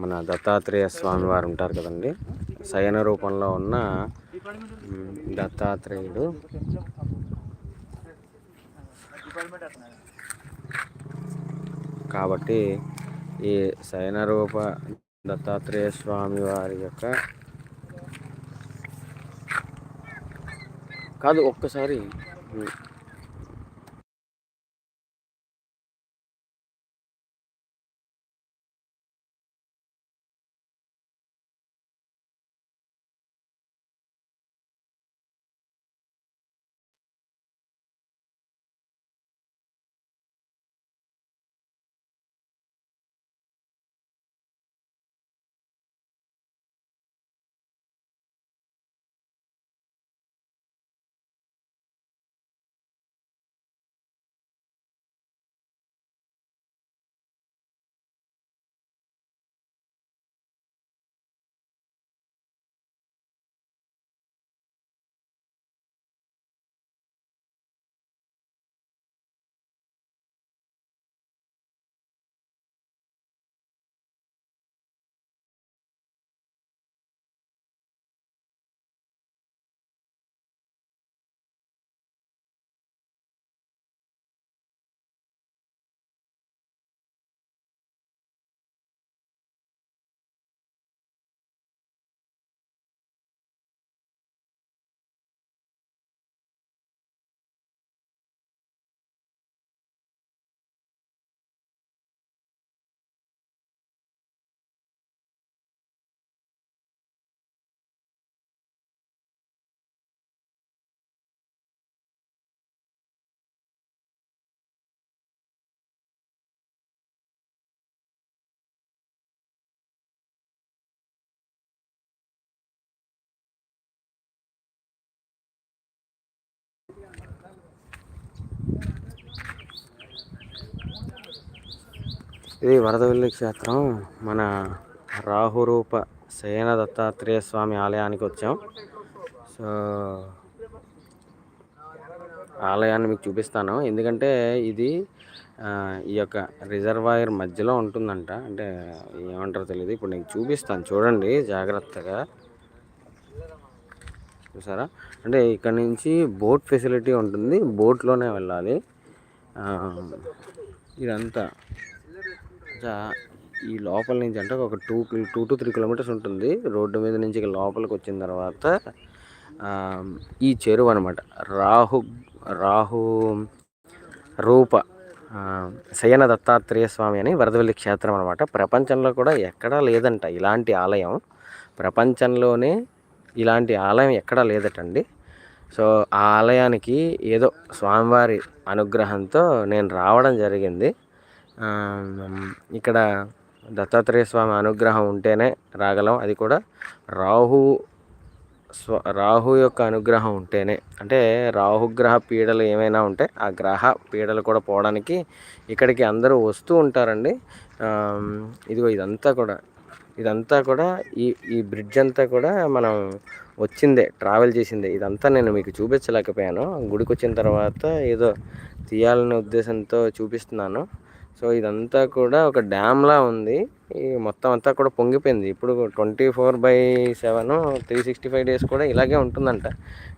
మన దత్తాత్రేయ స్వామి వారు ఉంటారు కదండి. శయన రూపంలో ఉన్న దత్తాత్రేయుడు. కాబట్టి ఈ శయన రూప దత్తాత్రేయ స్వామి వారి యొక్క కాదు ఒక్కసారి ఇది వరదవల్లి క్షేత్రం. మన రాహురూప శయన దత్తాత్రేయ స్వామి ఆలయానికి వచ్చాం. సో ఆలయాన్ని మీకు చూపిస్తాను. ఎందుకంటే ఇది ఈ యొక్క రిజర్వాయర్ మధ్యలో ఉంటుందంట. అంటే ఏమంటారో తెలియదు ఇప్పుడు నేను చూపిస్తాను. చూడండి జాగ్రత్తగా. చూసారా? అంటే ఇక్కడ నుంచి బోట్ ఫెసిలిటీ ఉంటుంది. బోట్లోనే వెళ్ళాలి. ఇదంతా. జా- ఈ లోపల నుంచి అంటే ఒక two two to three kilometres ఉంటుంది. రోడ్డు మీద నుంచి లోపలికి వచ్చిన తర్వాత ఈ చెరువు అనమాట రాహు రాహు రూప శయన దత్తాత్రేయ స్వామి అని వరదవల్లి క్షేత్రం అనమాట ప్రపంచంలో కూడా ఎక్కడా లేదంట ఇలాంటి ఆలయం. ప్రపంచంలోనే ఇలాంటి ఆలయం ఎక్కడా లేదటండి. సో ఆ ఆలయానికి ఏదో స్వామివారి అనుగ్రహంతో నేను రావడం జరిగింది. ఇక్కడ దత్తాత్రేయ స్వామి అనుగ్రహం ఉంటేనే రాగలం. అది కూడా రాహు స్వ రాహు యొక్క అనుగ్రహం ఉంటేనే. అంటే రాహుగ్రహ పీడలు ఏమైనా ఉంటే ఆ గ్రహ పీడలు కూడా పోవడానికి ఇక్కడికి అందరూ వస్తూ ఉంటారండి. ఇదిగో ఇదంతా కూడా ఇదంతా కూడా ఈ ఈ బ్రిడ్జ్ అంతా కూడా మనం వచ్చిందే ట్రావెల్ చేసిందే. ఇదంతా నేను మీకు చూపించలేకపోయాను. గుడికి వచ్చిన తర్వాత ఏదో తీయాలనే ఉద్దేశంతో చూపిస్తున్నాను. సో ఇదంతా కూడా ఒక డ్యామ్లా ఉంది. ఈ మొత్తం అంతా కూడా పొంగిపోయింది. ఇప్పుడు twenty four by seven three sixty five days కూడా ఇలాగే ఉంటుందంట.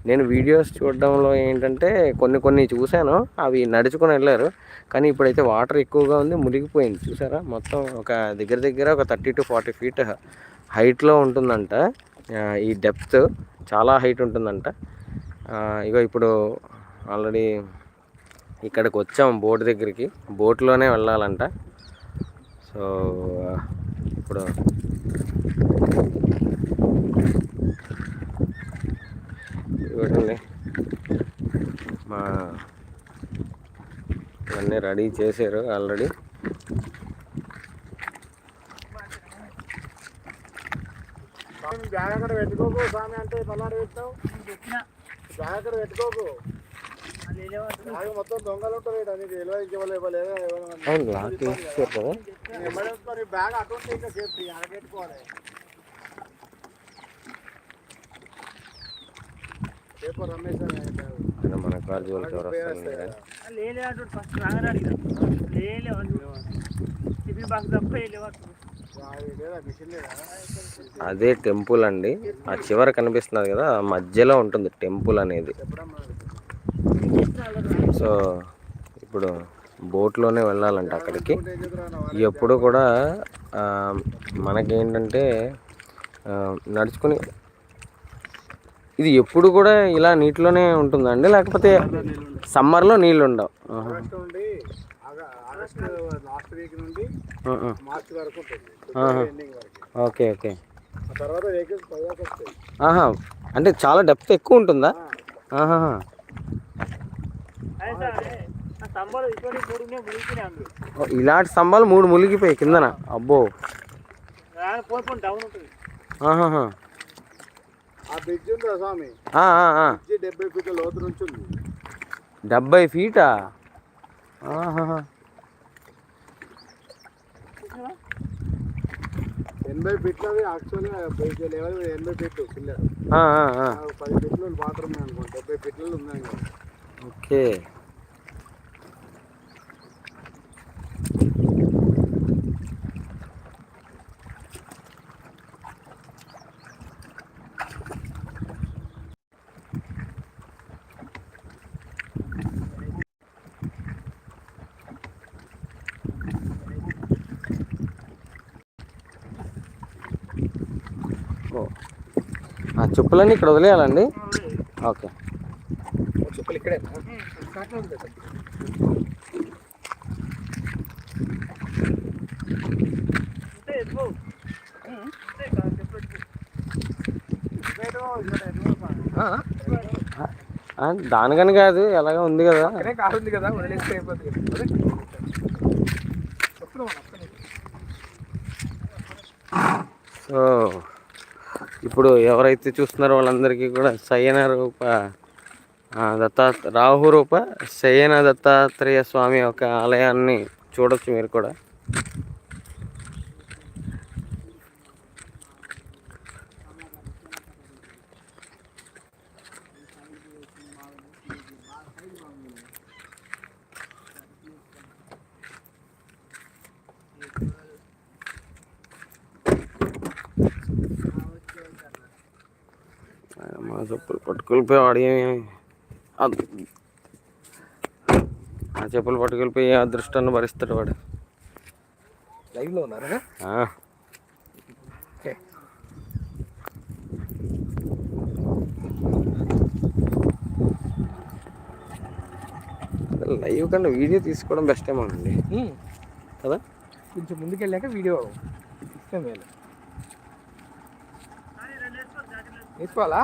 నేను వీడియోస్ చూడడంలో ఏంటంటే కొన్ని కొన్ని చూశాను. అవి నడుచుకొని వెళ్ళారు. కానీ ఇప్పుడైతే వాటర్ ఎక్కువగా ఉంది మునిగిపోయింది. చూసారా? మొత్తం ఒక దగ్గర దగ్గర ఒక థర్టీ టు ఫార్టీ ఫీట్ హైట్లో ఉంటుందంట. ఈ డెప్త్ చాలా హైట్ ఉంటుందంట. ఇగో ఇప్పుడు ఆల్రెడీ ఇక్కడికి వచ్చాం బోట్ దగ్గరికి. బోట్లోనే వెళ్ళాలంట. సో ఇప్పుడు ఇవ్వండి. మా ఇవన్నీ రెడీ చేశారు ఆల్రెడీ. అక్కడ పెట్టుకోకు. స్వామి అంటే పల్లాడు పెట్టావు అక్కడ పెట్టుకోకు. అవును లాక్ కదా. మన కార్ జోలికి ఎవరు వస్తారు ఫస్ట్ టిఫిన్ బాక్స్ తప్ప అది టెంపుల్ అండి. ఆ చివర కనిపిస్తున్నది కదా మధ్యలో ఉంటుంది టెంపుల్ అనేది. సో ఇప్పుడు బోట్లోనే వెళ్ళాలంట అక్కడికి. ఎప్పుడు కూడా మనకేంటంటే నడుచుకుని ఇది ఎప్పుడు కూడా ఇలా నీటిలోనే ఉంటుందండి? లేకపోతే సమ్మర్లో నీళ్ళు ఉండవు ఆహా. ఆహా. ఆహా. Okay okay. ఆహా. అంటే చాలా డెప్త్ ఎక్కువ ఉంటుందా? ఆ, ఆహాహా. అదే సార్ అదే. ఆ స్తంభాలు ఇటువంటి మూడు మునిగిపోయినాయి అందులో ఓ, ఇలాంటి స్తంభాలు మూడు మునిగిపోయి కిందన. అబ్బో. డెబ్బై ఫీట్ల లోతు నుంచి ఉంది. డెబ్బై ఫీటా? ఎనభై ఫీట్లది యాక్చువల్గా ఎనభై ఫీట్లు పిల్లర్ ఆ, ఆ, ఆ. పది ఫీట్లు ఉన్నాయి అనుకోండి డెబ్బై ఫీట్లు ఉన్నాయి. ఓకే ఓ. ఆ చెప్పులన్నీ ఇక్కడ వదిలేయాలండి? ఓకే. చెప్పులు ఇక్కడే. దానికని కాదు ఎలాగ ఉంది కదా. కాదు కదా వదిలేస్తే అయిపోతుంది సో ఇప్పుడు ఎవరైతే చూస్తున్నారో వాళ్ళందరికీ కూడా శయన రూప దత్తా రాహు రూప శయన దత్తాత్రేయ స్వామి యొక్క ఆలయాన్ని చూడొచ్చు మీరు కూడా ఆయన మా చెప్పులు పట్టుకెళ్ళిపోయి ఆడేమి ఆ చెప్పులు పట్టుకెళ్ళిపోయి ఏ అదృష్టాన్ని భరిస్తాడు వాడు. లైవ్లో ఉన్నారా? లైవ్ కన్నా వీడియో తీసుకోవడం బెస్ట్ ఏమో అండి. కదా? కొంచెం ముందుకెళ్ళాక వీడియో ఇష్టం మేలు వేసుకోవాలా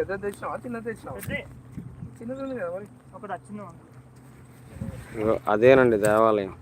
పెద్ద తెచ్చినావా? చిన్న తెచ్చినావా. చిన్నది ఉంది కదా మరి. ఒకటి వచ్చింది అదేనండి దేవాలయం.